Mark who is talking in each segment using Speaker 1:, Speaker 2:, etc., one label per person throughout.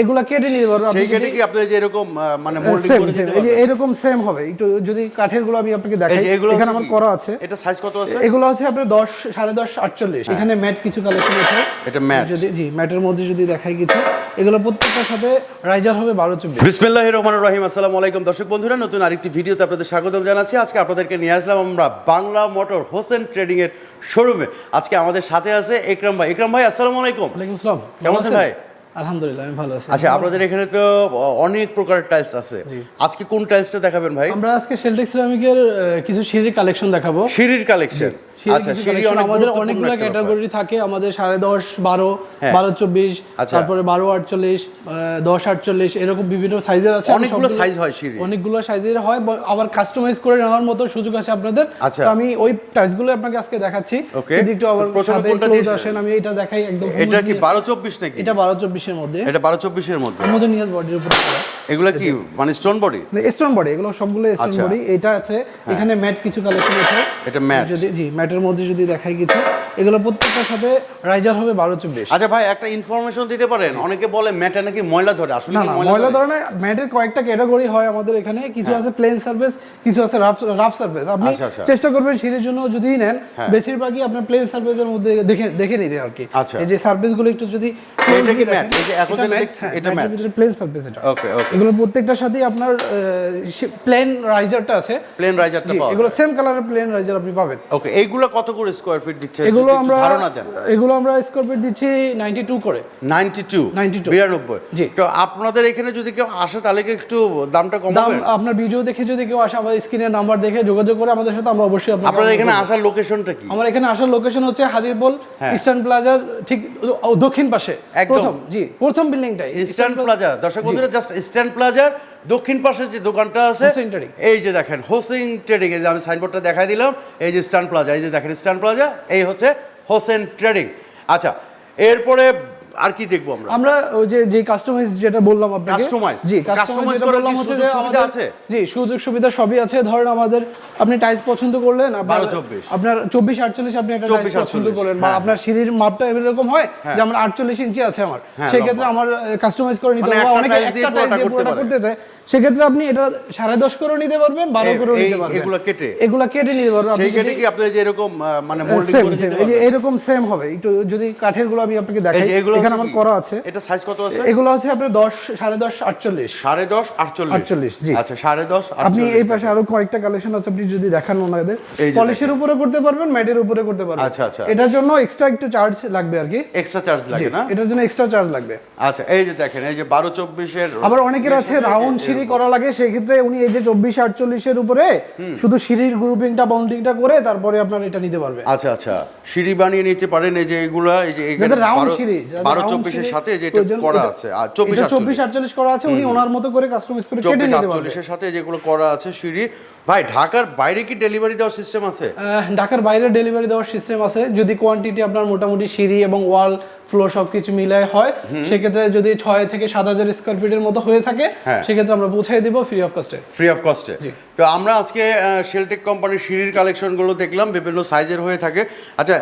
Speaker 1: এগুলা কেটে নিতে পারব।
Speaker 2: সেই কেটে কি আপনি যে এরকম মানে মোল্ডিং করে দিতে
Speaker 1: same, এই যে
Speaker 2: পারবেন?
Speaker 1: এরকম সেম হবে। একটু যদি কাঠেরগুলো আমি আপনাকে দেখাই এখানে আমার করা আছে।
Speaker 2: এটা সাইজ কত আছে?
Speaker 1: এগুলো আছে আপনার দশ সাড়ে দশ আটচল্লিশ। এখানে ম্যাট কিছু কালেকশন আছে।
Speaker 2: এটা ম্যাট
Speaker 1: যদি জি ম্যাটের মধ্যে যদি দেখাই কিছু। এগুলো প্রত্যেকটার সাথে রাইজার হবে বারো চব্বিশ।
Speaker 2: বিসমিল্লাহ রহমান রহিম। আসসালামু আলাইকুম। দর্শক বন্ধুরা নতুন আরেকটি ভিডিওতে আপনাদের স্বাগতম জানাচ্ছি। আজকে আপনাদেরকে নিয়ে আসলাম আমরা বাংলা মোটর হোসেন ট্রেডিং এর শোরুমে আজকে আমাদের সাথে আছে একরাম ভাই। একরাম ভাই আসসালামু আলাইকুম।
Speaker 1: ওয়ালাইকুম আসসালাম।
Speaker 2: কেমন আছেন? ভাই?
Speaker 1: আলহামদুলিল্লাহ আমি ভালো আছি।
Speaker 2: আচ্ছা আপনাদের এখানে তো অনেক প্রকার টাইলস আছে। আজকে কোন টাইলসটা দেখাবেন ভাই?
Speaker 1: আমরা আজকে শেলটেক সিরামিকের কিছু সিঁড়ির কালেকশন দেখাবো।
Speaker 2: সিঁড়ির কালেকশন আচ্ছা অনেক
Speaker 1: আমাদের অনেকগুলো ক্যাটাগরি থাকে আমাদের সাড়ে দশ বারো
Speaker 2: হ্যাঁ।
Speaker 1: বারো চব্বিশ
Speaker 2: আচ্ছা।
Speaker 1: তারপরে বারো আটচল্লিশ দশ আটচল্লিশ এরকম বিভিন্ন সাইজের আছে।
Speaker 2: অনেকগুলো সাইজ হয় সিঁড়ি।
Speaker 1: অনেকগুলো সাইজের হয় আবার কাস্টমাইজ করে নেওয়ার মতো সুযোগ আছে আপনাদের।
Speaker 2: আচ্ছা।
Speaker 1: আমি ওই টাইলসগুলো আপনাকে আজকে দেখাচ্ছি. একটু আবার
Speaker 2: প্রথমে কোনটা দিয়ে-
Speaker 1: আসেন আমি এটা দেখাই একদম
Speaker 2: এটা কি বারো চব্বিশ নাকি?
Speaker 1: এটা বারো চব্বিশের মধ্যে।
Speaker 2: এটা বারো চব্বিশের মধ্যে।
Speaker 1: হোমোজেনিয়াস বডির উপর
Speaker 2: এগুলো কি মানে স্টোন বডি
Speaker 1: স্টোন বডি এগুলো সবগুলো স্টোন
Speaker 2: আচ্ছা।
Speaker 1: বডি এটা আছে এখানে ম্যাট কিছু কালেকশন আছে।
Speaker 2: এটা ম্যাট
Speaker 1: যদি জি ম্যাটের মধ্যে যদি দেখাই কিছু। এগুলো প্রত্যেকটার সাথে রাইজার হবে বারো চব্বিশ।
Speaker 2: আচ্ছা ভাই একটা ইনফরমেশন দিতে পারেন। অনেকে বলে ম্যাটে নাকি ময়লা ধরে। আসলে
Speaker 1: না
Speaker 2: ময়লা ধরে?
Speaker 1: ধরনের ম্যাটের কয়েকটা ক্যাটাগরি হয় আমাদের এখানে। কিছু আছে প্লেন সার্ভিস কিছু আছে রাফ রাফ সার্ভিস আপনি
Speaker 2: আচ্ছা, আচ্ছা।
Speaker 1: চেষ্টা করবেন সিঁড়ির জন্য যদি নেন
Speaker 2: হ্যাঁ।
Speaker 1: বেশিরভাগই আপনার প্লেন সার্ভিসের মধ্যে দেখে দেখে নিতে আর কি।
Speaker 2: আচ্ছা।
Speaker 1: এই যে সার্ভিসগুলো একটু যদি
Speaker 2: এটা কি matte? এই যে এখন এটা matte?
Speaker 1: প্লেন সার্ভিস এটা
Speaker 2: ওকে ওকে
Speaker 1: এগুলো প্রত্যেকটার সাথেই আপনার প্লেন রাইজারটা আছে।
Speaker 2: প্লেন রাইজারটা পাওয়া
Speaker 1: এগুলো সেম কালারের প্লেন রাইজার আপনি পাবেন।
Speaker 2: ওকে এইগুলো কত করে স্কোয়ার ফিট দিচ্ছে?
Speaker 1: এগুলো আমরা
Speaker 2: ধারণা দেন।
Speaker 1: এগুলো আমরা স্কোয়ার দিচ্ছি 92 করে।
Speaker 2: 92
Speaker 1: 92
Speaker 2: 92
Speaker 1: জি।
Speaker 2: তো আপনাদের এখানে যদি কেউ আসে তাহলে কি একটু দামটা
Speaker 1: দাম
Speaker 2: কমাবেন
Speaker 1: আপনার ভিডিও দেখে যদি কেউ আসে আমাদের স্ক্রিনের নাম্বার দেখে যোগাযোগ করে আমাদের সাথে আমরা অবশ্যই
Speaker 2: আপনাদের এখানে আসার লোকেশনটা কি?
Speaker 1: আমার এখানে আসার লোকেশন হচ্ছে হাজিরবল
Speaker 2: হ্যাঁ।
Speaker 1: ইস্টার্ন প্লাজার ঠিক দক্ষিণ পাশে।
Speaker 2: একদম।
Speaker 1: জি প্রথম বিল্ডিংটাই
Speaker 2: ইস্টার্ন প্লাজা দর্শক বন্ধুরা জাস্ট ইস্টার্ন প্লাজার দক্ষিণ পাশে যে দোকানটা আছে। এই যে দেখেন হোসেন ট্রেডিং এই যে আমি সাইনবোর্ডটা দেখাই দিলাম এই যে স্টান প্লাজা এই যে দেখেন স্টান প্লাজা এই হচ্ছে হোসেন ট্রেডিং আচ্ছা এরপরে আর কি দেখব আমরা?
Speaker 1: আমরা ওই যে যে কাস্টমাইজ যেটা বললাম আপনাকে।
Speaker 2: কাস্টমাইজ
Speaker 1: জি কাস্টমাইজ বললাম হচ্ছে
Speaker 2: সুযোগ
Speaker 1: যে
Speaker 2: সুবিধা
Speaker 1: আমাদের
Speaker 2: আছে?
Speaker 1: জি সুযোগ সুবিধা সবই আছে। ধরেন আমাদের আপনি টাইলস পছন্দ করলেন
Speaker 2: 12, 24
Speaker 1: আপনার চব্বিশ আটচল্লিশ আপনি একটা
Speaker 2: 24,
Speaker 1: টাইলস পছন্দ
Speaker 2: 48
Speaker 1: করলেন বা
Speaker 2: হ্যাঁ,
Speaker 1: আপনার সিঁড়ির মাপটা এরকম হয় যে আমার আটচল্লিশ ইঞ্চি আছে আমার।
Speaker 2: সেক্ষেত্রে
Speaker 1: সেই ক্ষেত্রে আমার কাস্টমাইজ করে নিতে
Speaker 2: মানে
Speaker 1: হবে। অনেকে একটা টাইলস দিয়ে পুরোটা করতে চায়। সেক্ষেত্রে আপনি এটা সাড়ে দশ করে নিতে পারবেন বারো করে নিতে পারবেন।
Speaker 2: এগুলো কেটে?
Speaker 1: এগুলো কেটে নিতে পারবেন।
Speaker 2: সেই কেটে কি আপনি যে এরকম মানে মোল্ডিং করে
Speaker 1: same,
Speaker 2: দিতে
Speaker 1: এই এরকম সেম হবে। একটু যদি কাঠেরগুলো আমি আপনাকে দেখাই
Speaker 2: এগুলো
Speaker 1: এখানে আমার করা আছে।
Speaker 2: এটা সাইজ কত আছে?
Speaker 1: এগুলো আছে আপনার দশ সাড়ে দশ আটচল্লিশ।
Speaker 2: সাড়ে দশ আটচল্লিশ।
Speaker 1: 48, জি।
Speaker 2: আচ্ছা সাড়ে দশ
Speaker 1: আপনি এই পাশে আরও কয়েকটা কালেকশন আছে আপনি যদি দেখান ওনাদের। পলিশের উপরে করতে পারবেন ম্যাটের উপরে করতে পারবেন।
Speaker 2: আচ্ছা, আচ্ছা।
Speaker 1: এটার জন্য এক্সট্রা একটু চার্জ লাগবে আর কি।
Speaker 2: এক্সট্রা চার্জ লাগে না?
Speaker 1: এটার জন্য এক্সট্রা চার্জ লাগবে।
Speaker 2: আচ্ছা এই যে দেখেন এই যে বারো চব্বিশের
Speaker 1: আবার অনেকের আছে রাউন্ড সিঁড়ি করা লাগে সেই ক্ষেত্রে উনি এই যে চব্বিশ আটচল্লিশের উপরে শুধু সিঁড়ির গ্রুপিংটা বাউন্ডিংটা করে তারপরে আপনার এটা নিতে পারবে।
Speaker 2: আচ্ছা আচ্ছা। সিঁড়ি বানিয়ে নিতে পারেন এই যে এগুলা এই যে
Speaker 1: রাউন্ড সিঁড়ি
Speaker 2: বারো চব্বিশের সাথে যে এটা করা আছে। আর চব্বিশ
Speaker 1: চব্বিশ আটচল্লিশ করা আছে উনি ওনার মতো করে কাস্টমাইজ করে কেটে নিতে পারবে।
Speaker 2: সাথে যেগুলো করা আছে সিঁড়ি। ভাই ঢাকার বাইরে কি ডেলিভারি দেওয়ার সিস্টেম আছে?
Speaker 1: ঢাকার বাইরে ডেলিভারি দেওয়ার সিস্টেম আছে। যদি কোয়ান্টিটি আপনার মোটামুটি সিঁড়ি এবং ওয়াল ফ্লোর সব কিছু মিলায় হয় সেক্ষেত্রে যদি ছয় থেকে সাত হাজার স্কোয়ার ফিটের মতো হয়ে থাকে
Speaker 2: হ্যাঁ।
Speaker 1: সেক্ষেত্রে আমরা পৌঁছাই দিব ফ্রি অফ কস্টে
Speaker 2: ফ্রি অফ কস্টে তো আমরা আজকে শেলটেক কোম্পানির সিঁড়ির কালেকশনগুলো দেখলাম বিভিন্ন সাইজের হয়ে থাকে। আচ্ছা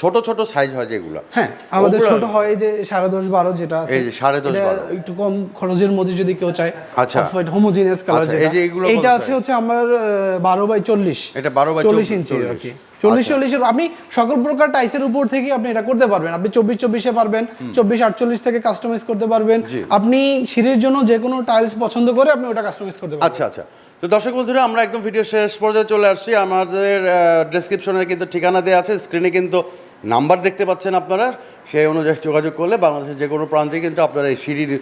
Speaker 2: ছোট ছোট সাইজ হয় যেগুলো?
Speaker 1: হ্যাঁ আমাদের ছোট হয় যে সাড়ে দশ বারো যেটা আছে।
Speaker 2: এই যে সাড়ে দশ, বারো।
Speaker 1: একটু কম খরচের মধ্যে যদি কেউ চায়
Speaker 2: আচ্ছা।
Speaker 1: হোমোজিনিয়াস কালার
Speaker 2: আচ্ছা, এই
Speaker 1: যেটা।
Speaker 2: যে এগুলো
Speaker 1: এইটা আছে হচ্ছে আমার বারো বাই চল্লিশ।
Speaker 2: এটা বারো বাই
Speaker 1: চল্লিশ ইঞ্চি আর কি।
Speaker 2: 40
Speaker 1: চল্লিশ
Speaker 2: আচ্ছা।
Speaker 1: চল্লিশের আপনি সকল প্রকার টাইসের উপর থেকে আপনি এটা করতে পারবেন। আপনি চব্বিশ চব্বিশে পারবেন চব্বিশ আটচল্লিশ থেকে কাস্টমাইজ করতে পারবেন। আপনি সিঁড়ির জন্য যে কোনো টাইলস পছন্দ করে আপনি ওটা কাস্টমাইজ করতে পারবেন।
Speaker 2: আচ্ছা আচ্ছা। তো দর্শক বন্ধুরা আমরা একদম ভিডিও শেষ পর্যায়ে চলে আসছি। আমাদের ডেসক্রিপশনে কিন্তু ঠিকানা দেওয়া আছে। স্ক্রিনে কিন্তু নাম্বার দেখতে পাচ্ছেন আপনারা। সেই অনুযায়ী যোগাযোগ করলে বাংলাদেশের যে কোনো প্রান্তে কিন্তু আপনারা এই সিঁড়ির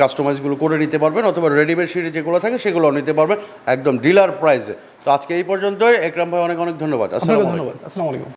Speaker 2: কাস্টমাইজগুলো করে নিতে পারবেন। অথবা রেডিমেড সিঁড়ি যেগুলো থাকে সেগুলো নিতে পারবেন। একদম ডিলার প্রাইসে তো আজকে এই পর্যন্তই। একরাম ভাই অনেক অনেক ধন্যবাদ। আসসালামু
Speaker 1: ধন্যবাদ। আসসালামু আলাইকুম।